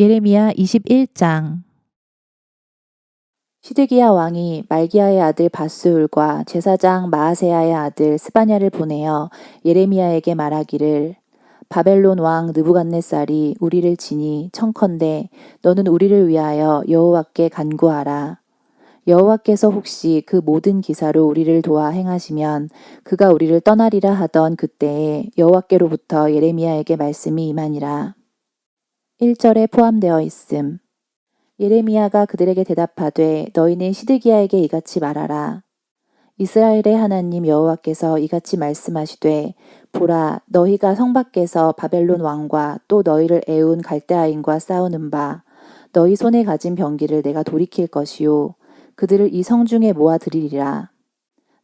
예레미야 21장 시드기야 왕이 말기야의 아들 바스울과 제사장 마아세야의 아들 스바냐를 보내어 예레미야에게 말하기를 바벨론 왕 느부갓네살이 우리를 치니 청컨대 너는 우리를 위하여 여호와께 간구하라. 여호와께서 혹시 그 모든 기사로 우리를 도와 행하시면 그가 우리를 떠나리라 하던 그때에 여호와께로부터 예레미야에게 말씀이 임하니라. 1절에 포함되어 있음. 예레미야가 그들에게 대답하되 너희는 시드기야에게 이같이 말하라. 이스라엘의 하나님 여호와께서 이같이 말씀하시되 보라 너희가 성 밖에서 바벨론 왕과 또 너희를 애운 갈대아인과 싸우는 바 너희 손에 가진 병기를 내가 돌이킬 것이요 그들을 이 성 중에 모아 들이리라.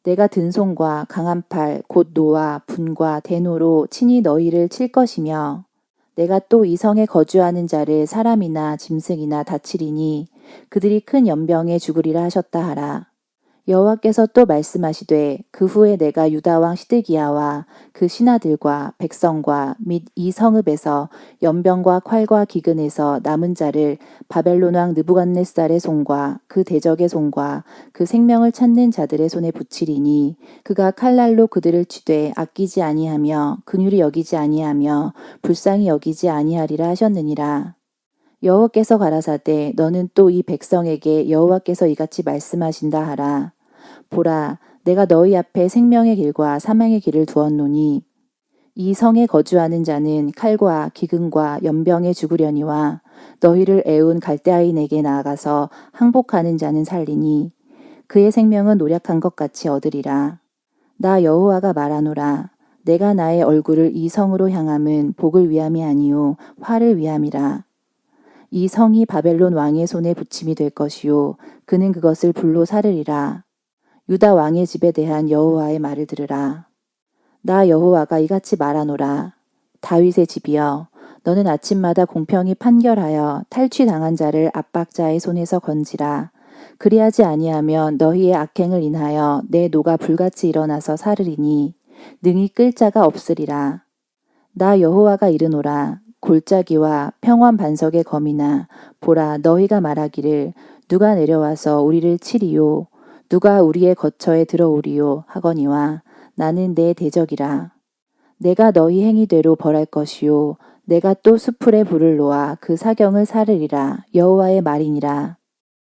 내가 든 손과 강한 팔 곧 노와 분과 대노로 친히 너희를 칠 것이며 내가 또 이 성에 거주하는 자를 사람이나 짐승이나 다치리니 그들이 큰 연병에 죽으리라 하셨다 하라. 여호와께서 또 말씀하시되 그 후에 내가 유다 왕 시드기야와 그 신하들과 백성과 및 이 성읍에서 연병과 칼과 기근에서 남은 자를 바벨론 왕 느부갓네살의 손과 그 대적의 손과 그 생명을 찾는 자들의 손에 붙이리니 그가 칼날로 그들을 치되 아끼지 아니하며 긍휼히 여기지 아니하며 불쌍히 여기지 아니하리라 하셨느니라. 여호와께서 가라사대 너는 또 이 백성에게 여호와께서 이같이 말씀하신다 하라. 보라, 내가 너희 앞에 생명의 길과 사망의 길을 두었노니 이 성에 거주하는 자는 칼과 기근과 연병에 죽으려니와 너희를 애운 갈대아인에게 나아가서 항복하는 자는 살리니 그의 생명은 노력한 것 같이 얻으리라. 나 여호와가 말하노라. 내가 나의 얼굴을 이 성으로 향함은 복을 위함이 아니요 화를 위함이라. 이 성이 바벨론 왕의 손에 붙임이 될 것이요 그는 그것을 불로 사르리라. 유다 왕의 집에 대한 여호와의 말을 들으라. 나 여호와가 이같이 말하노라. 다윗의 집이여 너는 아침마다 공평히 판결하여 탈취당한 자를 압박자의 손에서 건지라. 그리하지 아니하면 너희의 악행을 인하여 내 노가 불같이 일어나서 사르리니 능히 끌 자가 없으리라. 나 여호와가 이르노라. 골짜기와 평원 반석의 검이나 보라 너희가 말하기를 누가 내려와서 우리를 치리요 누가 우리의 거처에 들어오리요 하거니와 나는 내 대적이라. 내가 너희 행위대로 벌할 것이요 내가 또 수풀에 불을 놓아 그 사경을 사르리라 여호와의 말이니라.